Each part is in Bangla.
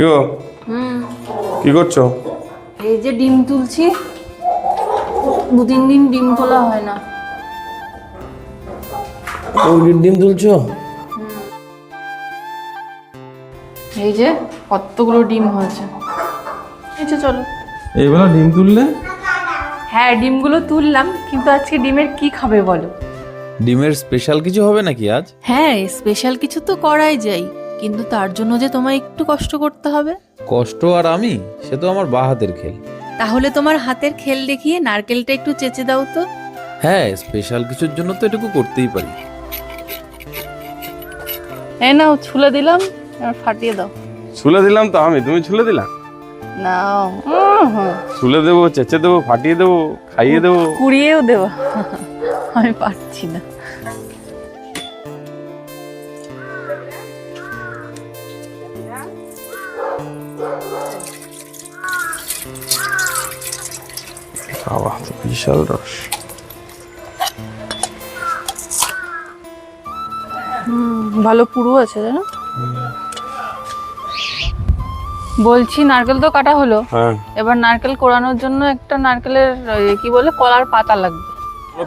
কি গো? হুম। কি করছ? এই যে ডিম তুলছি। দু তিন দিন ডিম তোলা হয় না। মুরগির ডিম তুলছো? এই যে কতগুলো ডিম হয়েছে। এই যে চলো। এইবেলা ডিম তুললে? হ্যাঁ ডিমগুলো তুললাম কিন্তু আজকে ডিমের কি খাবে বলো? ডিমের স্পেশাল কিছু হবে নাকি আজ? হ্যাঁ স্পেশাল কিছু তো করাই যায়। কিন্তু তার জন্য যে তোমায় একটু কষ্ট করতে হবে? কষ্ট আর আমি সে তো আমার বা হাতের খেল। তাহলে তোমার হাতের খেল দেখিয়ে নারকেলটা একটু চেঁচে দাও তো। হ্যাঁ স্পেশাল কিছুর জন্য তো এটুকু করতেই পারি। এই নাও ছুলে দিলাম আর ফাটিয়ে দাও। ছুলে দিলাম তো আমি তুমি ছুলে দিলা? নাও ছুলে দেবো চেঁচে দেবো ফাটিয়ে দেবো খাইয়ে দেবো। কুড়িয়েও দেওয়া আমি পারছি না। বাবা বিশাল রস। ভালো পুরু আছে জানো? বলছি নারকেল তো কাটা হলো। হ্যাঁ। এবার নারকেল কোড়ানোর জন্য একটা নারকেলের কি বলে কলার পাতা লাগবে।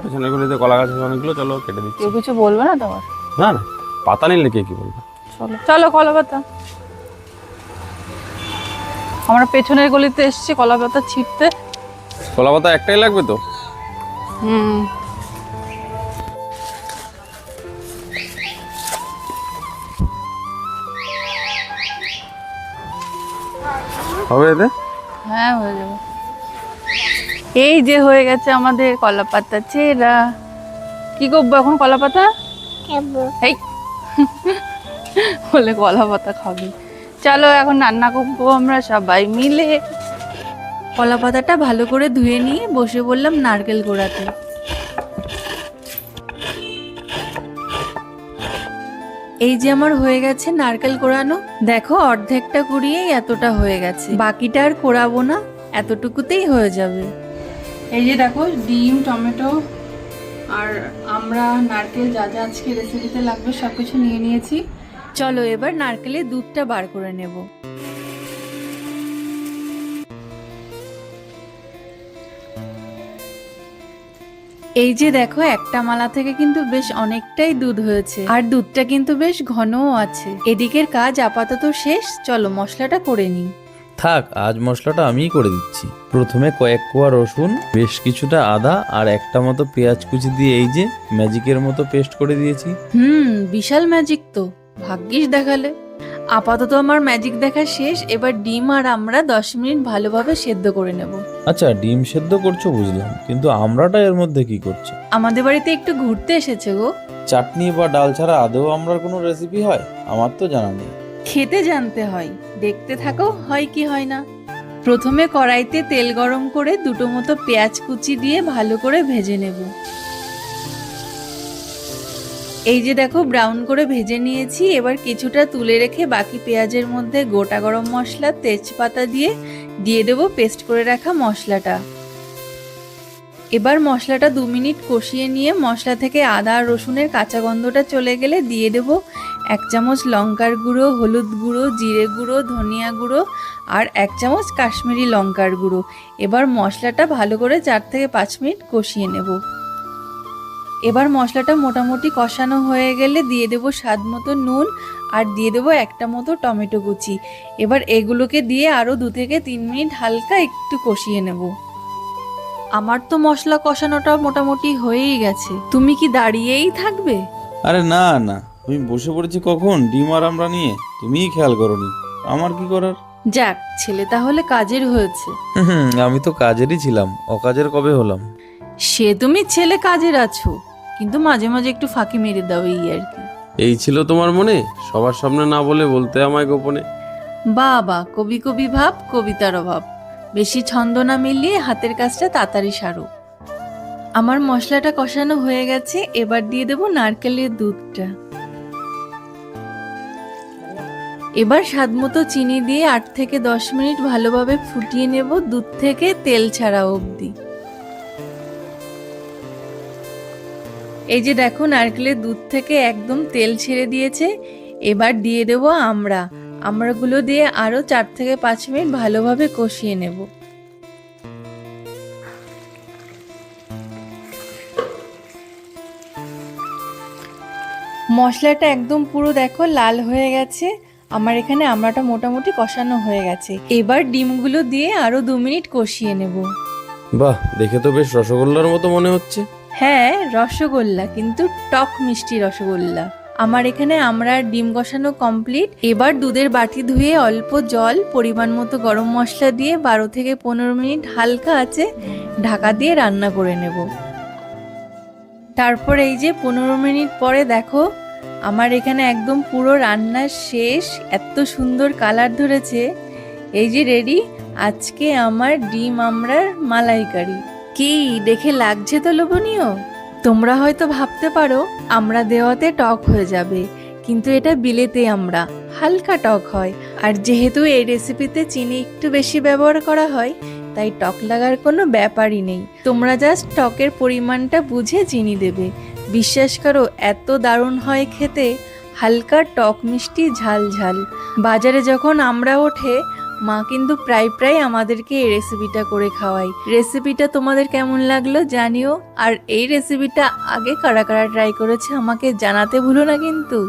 পেছনে গলিতে কলা গাছ অনেকগুলো চলো কেটে দিচ্ছি। কেউ কিছু বলবে না তোমার? না না পাতা নিলে কে কি বলবে? চলো। চলো কলা পাতা। আমরা পেছনের গলিতে এসেছি কলা পাতা ছিটতে। কলা পাতা একটাই লাগবে তো? হুম। হবে এতে? হ্যাঁ হয়ে যাবে। এই যে হয়ে গেছে আমাদের কলা পাতা চেরা। কি করব এখন কলা পাতা? এই। বলে কলা পাতা খাবি। চলো এখন রান্না করব আমরা সবাই মিলে। কলা পাতাটা ভালো করে ধুয়ে নিয়ে বসে বললাম নারকেল গোড়াতে। এই যে আমার হয়ে গেছে নারকেল কোড়ানো দেখো অর্ধেকটা কুড়িয়েই এতটা হয়ে গেছে। বাকিটা আর কোড়াবো না, এতটুকুতেই হয়ে যাবে। এই যে দেখো, ডিম, টমেটো আর আমরা নারকেল যা যা আজকে রেসিপিতে লাগবে সব কিছু নিয়ে নিয়েছি। চলো এবার নারকেলের দুধটা বার করে নেব। এই যে দেখো একটা মালা থেকে কিন্তু বেশ অনেকটাই দুধ হয়েছে। আর দুধটা কিন্তু বেশ ঘনও আছে। এদিকের কাজ আপাতত শেষ চলো মশলাটা করে নিই। থাক আজ মশলাটা আমিই করে দিচ্ছি। প্রথমে কয়েক কোয়া রসুন বেশ কিছুটা আদা আর একটা মতো পেঁয়াজ কুচি দিয়ে এই যে ম্যাজিকের মতো পেস্ট করে দিয়েছি। হুম বিশাল ম্যাজিক তো। ভাগ্যিস দেখালে। আপাতত আমার ম্যাজিক দেখা শেষ এবার ডিম আর আমরা দশ মিনিট ভালোভাবে সেদ্ধ করে নেব। আচ্ছা ডিম সেদ্ধ করছ বুঝলাম কিন্তু আমরাটা এর মধ্যে কি করছে? আমাদের বাড়িতে একটু ঘুরতে এসেছে গো। চাটনি বা ডাল ছাড়া আদৌ আমরার কোনো রেসিপি হয়? আমার তো জানা নেই। খেতে জানতে হয় দেখতে থাকো হয় কি হয় না। প্রথমে কড়াইতে তেল গরম করে দুটো মতো পেঁয়াজ কুচি দিয়ে ভালো করে ভেজে নেব। এই যে দেখো ব্রাউন করে ভেজে নিয়েছি। এবার কিছুটা তুলে রেখে বাকি পেঁয়াজের মধ্যে গোটা গরম মশলা, তেজপাতা দিয়ে দিয়ে দেবো পেস্ট করে রাখা মশলাটা। এবার মশলাটা দু মিনিট কষিয়ে নিয়ে মশলা থেকে আদা আর রসুনের কাঁচা গন্ধটা চলে গেলে দিয়ে দেবো এক চামচ লঙ্কার গুঁড়ো, হলুদ গুঁড়ো, জিরে গুঁড়ো, ধনিয়া গুঁড়ো আর এক চামচ কাশ্মীরি লঙ্কার গুঁড়ো। এবার মশলাটা ভালো করে চার থেকে পাঁচ মিনিট কষিয়ে নেব। এবার মশলাটা মোটামুটি কষানো হয়ে গেলে দিয়ে দেবো স্বাদ মতো নুন আর দিয়ে দেবো একটা মতো টমেটো কুচি। এবার এগুলোকে দিয়ে আরও দু থেকে তিন মিনিট হালকা একটু কষিয়ে নেব। আমার তো মশলা কষানোটা মোটামুটি হয়েই গেছে। তুমি কি দাঁড়িয়েই থাকবে? আরে না না। আমি বসে পড়েছি কখন? ডিম আর আমরা নিয়ে? তুমিই খেয়াল করনি। আমার কি করার? যাক ছেলে তাহলে কাজের হয়েছে। আমি তো কাজেরই ছিলাম। অকাজের কবে হলাম? সে তুমি ছেলে কাজের আছো। কিন্তু মাঝে মাঝে একটু ফাঁকি মেরে দাও এই আর কি। এই ছিল তোমার মনে? সবার সামনে না বলে বলতে আমায় গোপনে? বাবা কবি কবি ভাব কবিতার অভাব। বেশি ছন্দ না মিলিয়ে হাতের কাজটা তাড়াতাড়ি সারো। আমার মশলাটা কষানো হয়ে গেছে এবার দিয়ে দেবো নারকেলের দুধটা। এবার স্বাদ মতো চিনি দিয়ে আট থেকে দশ মিনিট ভালোভাবে ফুটিয়ে নেব দুধ থেকে তেল ছাড়া অবধি। এই যে দেখো, নারকেলের দুধ থেকে একদম তেল ছেড়ে দিয়েছে। এবার দিয়ে দেবো আমরা। আমড়াগুলো দিয়ে আরও চার থেকে পাঁচ মিনিট ভালোভাবে কষিয়ে নেব। মশলাটা একদম পুরো দেখো লাল হয়ে গেছে। আমার এখানে আমড়াটা মোটামুটি কষানো হয়ে গেছে। এবার ডিমগুলো দিয়ে আরও দু মিনিট কষিয়ে নেব। বাহ, দেখে তো বেশ রসগোল্লার মতো মনে হচ্ছে। হ্যাঁ রসগোল্লা, কিন্তু টক মিষ্টি রসগোল্লা। আমার এখানে আমরা ডিম কষানো কমপ্লিট এবার দুধের বাটি ধুয়ে অল্প জল, পরিমাণ মতো গরম মশলা দিয়ে বারো থেকে পনেরো মিনিট হালকা আছে, ঢাকা দিয়ে রান্না করে নেব। তারপর এই যে পনেরো মিনিট পরে দেখো, আমার এখানে একদম পুরো রান্না শেষ, এত সুন্দর কালার ধরেছে। এই যে রেডি, আজকে আমার ডিম আমরার মালাইকারি। কি, দেখে লাগছে তো লোভনীয়? তোমরা হয়তো ভাবতে পারো, আমরা দেওয়াতে টক হয়ে যাবে, কিন্তু এটা বিলেতে আমরা, হালকা টক হয়। আর যেহেতু এই রেসিপিতে চিনি একটু বেশি ব্যবহার করা হয়, তাই টক লাগার কোনো ব্যাপারই নেই। তোমরা জাস্ট টকের পরিমাণটা বুঝে চিনি দেবে। বিশ্বাস করো, এত দারুণ হয় খেতে, হালকা টক মিষ্টি ঝাল ঝাল। বাজারে যখন আমরা ওঠে মা কিন্তু প্রায় প্রায় আমাদেরকে এই রেসিপিটা করে খাওয়াই রেসিপিটা তোমাদের কেমন লাগল জানিও। আর এই রেসিপিটা আগে কারা কারা ট্রাই করেছে আমাকে জানাতে ভুলো না কিন্তু।